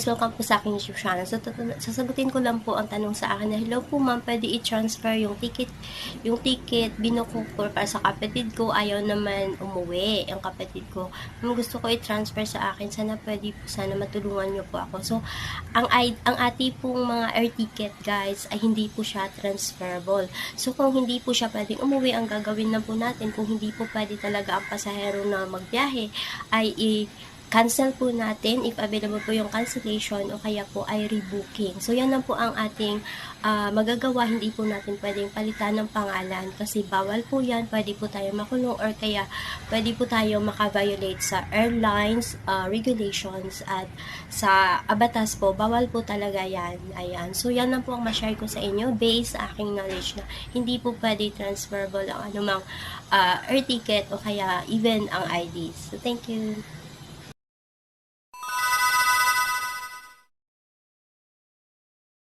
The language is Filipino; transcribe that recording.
naman po sa aking YouTube channel. So, sasagutin ko lang po ang tanong sa akin na, hello po ma'am, pwede i-transfer yung ticket, yung ticket, binuko ko para sa kapatid ko, ayaw naman umuwi, ang kapatid ko. Ma'am, gusto ko i-transfer sa akin, sana pwede po, sana matulungan niyo po ako. So, ang, ang ati pong mga air ticket, guys, ay hindi po siya transferable. So, kung hindi po siya pwedeng umuwi, ang gagawin na po natin, kung hindi po pwede talaga ang pasahero na magbiyahe, ay i- cancel po natin if available po yung cancellation o kaya po ay rebooking. So, yan lang po ang ating ah, magagawa. Hindi po natin pwedeng palitan ng pangalan kasi bawal po yan. Pwede po tayo makulong or kaya pwede po tayo makaviolate sa airlines ah, regulations at sa abatas po, bawal po talaga yan. Ayan. So, yan lang po ang ma-share ko sa inyo based sa aking knowledge na hindi po pwede transferable ang anumang ah, air ticket o kaya even ang IDs. So, thank you.